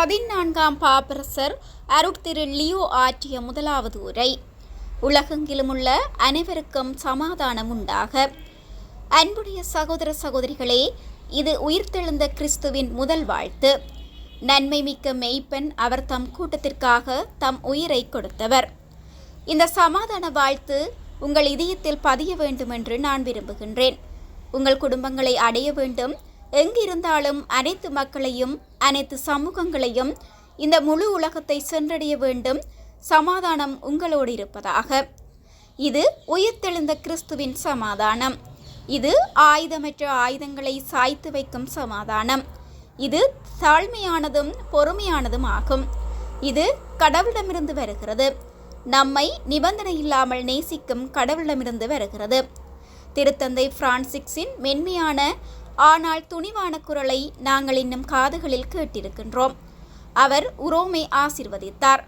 பதினான்காம் பாப்பரசர் அருட்திரு லியோ ஆற்றிய முதலாவது உரை. உலகெங்கிலும் உள்ள அனைவருக்கும் சமாதானம் உண்டாக. அன்புடைய சகோதர சகோதரிகளே இது உயிர்த்தெழுந்த கிறிஸ்துவின் முதல் வாழ்த்து. நன்மை மிக்க மெய்ப்பெண் அவர் தம் கூட்டத்திற்காக தம் உயிரை கொடுத்தவர். இந்த சமாதான வாழ்த்து உங்கள் இதயத்தில் பதிய வேண்டும் என்று நான் விரும்புகின்றேன். உங்கள் குடும்பங்களை அடைய வேண்டும். எங்கிருந்தாலும் அனைத்து மக்களையும் அனைத்து சமூகங்களையும் இந்த முழு உலகத்தை சென்றடைய வேண்டும். சமாதானம் உங்களோடு இருப்பதாக. இது உயிர்த்தெழுந்த கிறிஸ்துவின் சமாதானம். இது ஆயுதமற்ற ஆயுதங்களை சாய்த்து வைக்கும் சமாதானம். இது தாழ்மையானதும் பொறுமையானதும் ஆகும். இது கடவுளிடமிருந்து வருகிறது. நம்மை நிபந்தனை இல்லாமல் நேசிக்கும் கடவுளிடமிருந்து வருகிறது. திருத்தந்தை பிரான்சிக்ஸின் மென்மையான ஆனால் துணிவான குரலை நாங்கள் இன்னும் காதுகளில் கேட்டிருக்கின்றோம் அவர் உரோமை ஆசிர்வதித்தார்.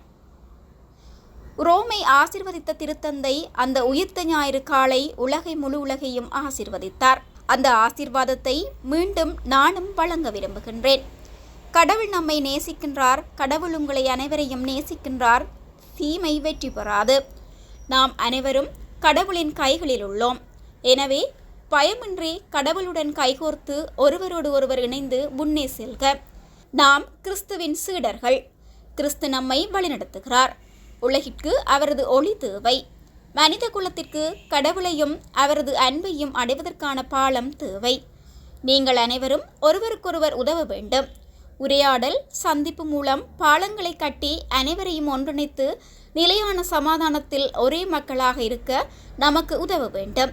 உரோமை ஆசிர்வதித்த திருத்தந்தை அந்த உயிர்த்த ஞாயிறு காலை உலகை முழு உலகையும் ஆசிர்வதித்தார். அந்த ஆசிர்வாதத்தை மீண்டும் நானும் வழங்க விரும்புகின்றேன். கடவுள் நம்மை நேசிக்கின்றார். கடவுள் உங்களை அனைவரையும் நேசிக்கின்றார். தீமை வெற்றி பெறாது. நாம் அனைவரும் கடவுளின் கைகளில் உள்ளோம். எனவே பயமின்றி கடவுளுடன் கைகோர்த்து ஒருவரோடு ஒருவர் இணைந்து முன்னே செல்க. நாம் கிறிஸ்துவின் சீடர்கள். கிறிஸ்து நம்மை வழிநடத்துகிறார். உலகிற்கு அவரது ஒளி தேவை. மனித குலத்திற்கு கடவுளையும் அவரது அன்பையும் அடைவதற்கான பாலம் தேவை. நீங்கள் அனைவரும் ஒருவருக்கொருவர் உதவ வேண்டும். உரையாடல் சந்திப்பு மூலம் பாலங்களை கட்டி அனைவரையும் ஒன்றிணைத்து நிலையான சமாதானத்தில் ஒரே மக்களாக இருக்க நமக்கு உதவ வேண்டும்.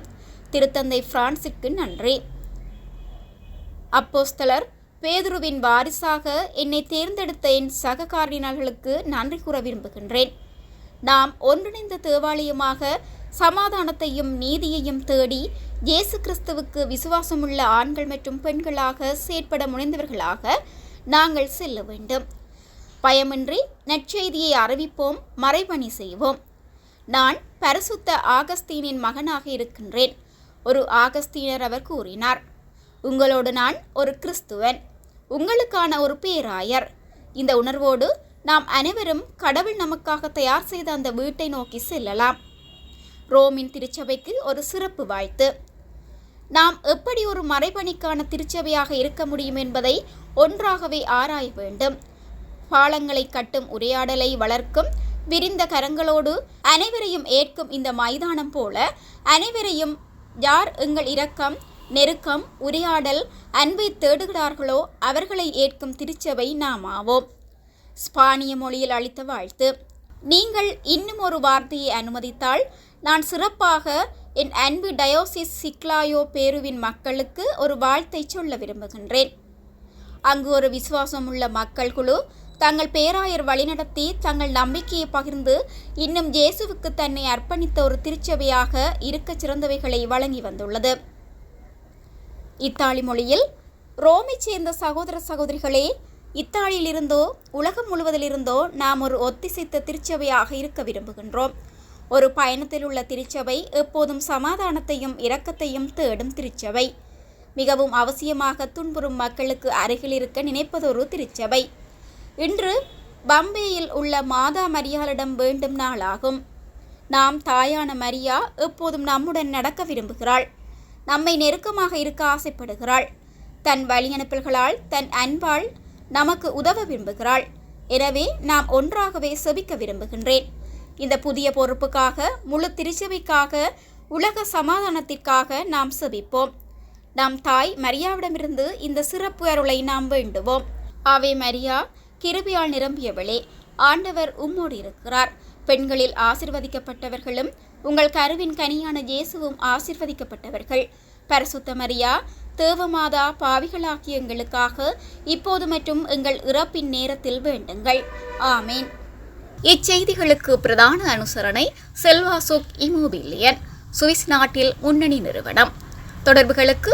திருத்தந்தை பிரான்சிற்கு நன்றி. அப்போஸ்தலர் பேதுருவின் வாரிசாக என்னை தேர்ந்தெடுத்த என் சக கார்டினல்களுக்கு நன்றி கூற விரும்புகின்றேன். நாம் ஒன்றிணைந்த தேவாலயமாக சமாதானத்தையும் நீதியையும் தேடி இயேசு கிறிஸ்துவுக்கு விசுவாசமுள்ள ஆண்கள் மற்றும் பெண்களாக செயற்பட முனைந்தவர்களாக நாங்கள் செல்ல வேண்டும். பயமின்றி நற்செய்தியை அறிவிப்போம் மறைபணி செய்வோம். நான் பரிசுத்த ஆகஸ்தீனின் மகனாக இருக்கின்றேன். ஒரு ஆகஸ்தீனர் அவர் கூறினார். உங்களோடு நான் ஒரு கிறிஸ்துவன். உங்களுக்கான ஒரு பேராயர். இந்த உணர்வோடு நாம் அனைவரும் கடவுள் நமக்காக தயார் செய்த அந்த வீட்டை நோக்கி செல்லலாம். ரோமின் திருச்சபைக்கு ஒரு சிறப்பு வாழ்த்து நாம் எப்படி ஒரு மறைபணிக்கான திருச்சபையாக இருக்க முடியும் என்பதை ஒன்றாகவே ஆராய வேண்டும். பாலங்களை கட்டும் உரையாடலை வளர்க்கும் விரிந்த கரங்களோடு அனைவரையும் ஏற்கும் இந்த மைதானம் போல அனைவரையும் யார் எங்கள் இரக்கம் நெருக்கம் உரையாடல் அன்பை தேடுகிறார்களோ அவர்களை ஏற்கும் திருச்சபை நாம் ஆவோம். ஸ்பானிய மொழியில் அளித்த வாழ்த்து. நீங்கள் இன்னும் ஒரு வார்த்தையை அனுமதித்தால் நான் சிறப்பாக என் அன்பு டயோசிஸ் சிக்லாயோ பேருவின் மக்களுக்கு ஒரு வாழ்த்தை சொல்ல விரும்புகின்றேன். அங்கு ஒரு விசுவாசமுள்ள மக்கள் குழு தங்கள் பேராயர் வழிநடத்தி தங்கள் நம்பிக்கையை பகிர்ந்து இன்னும் இயேசுவுக்கு தன்னை அர்ப்பணித்த ஒரு திருச்சபையாக இருக்க சிறந்தவைகளை வழங்கி வந்துள்ளது. இத்தாலி மொழியில் ரோமை சேர்ந்த சகோதர சகோதரிகளே இத்தாலியிலிருந்தோ உலகம் முழுவதிலிருந்தோ நாம் ஒரு ஒத்திசைத்த திருச்சபையாக இருக்க விரும்புகின்றோம். ஒரு பயணத்தில் உள்ள திருச்சபை எப்போதும் சமாதானத்தையும் இரக்கத்தையும் தேடும் திருச்சபை. மிகவும் அவசியமாக துன்புறும் மக்களுக்கு அருகில் இருக்க நினைப்பதொரு திருச்சபை. இன்று பம்பேயில் உள்ள மாதா மரியாளிடம் வேண்டும் நாளாகும். நாம் தாயான மரியா எப்போதும் நம்முடன் நடக்க விரும்புகிறாள். நம்மை நெருக்கமாக இருக்க ஆசைப்படுகிறாள். தன் வழியனுப்பல்களால் தன் அன்பால் நமக்கு உதவ விரும்புகிறாள். எனவே நாம் ஒன்றாகவே செபிக்க விரும்புகின்றேன். இந்த புதிய பொறுப்புக்காக முழு திருச்சபைக்காக உலக சமாதானத்திற்காக நாம் செபிப்போம். நம் தாய் மரியாவிடமிருந்து இந்த சிறப்பு அருளை நாம் வேண்டுவோம். ஆவே மரியா கிருபியால் நிரம்பியவளே ஆண்டவர் உம்மோடு இருக்கிறார். பெண்களில் ஆசிர்வதிக்கப்பட்டவர்களும் உங்கள் கருவின் கனியான இயேசுவும் ஆசிர்வதிக்கப்பட்டவர்கள். பரசுத்த மரியா தேவமாதா பாவிகளாகிய எங்களுக்காக இப்போது மற்றும் எங்கள் இறப்பின் நேரத்தில் வேண்டுங்கள். ஆமேன். இச்செய்திகளுக்கு பிரதான அனுசரணை செல்வாசோக் இமோபிலியன் சுவிஸ் நாட்டில் முன்னணி நிறுவனம். தொடர்புகளுக்கு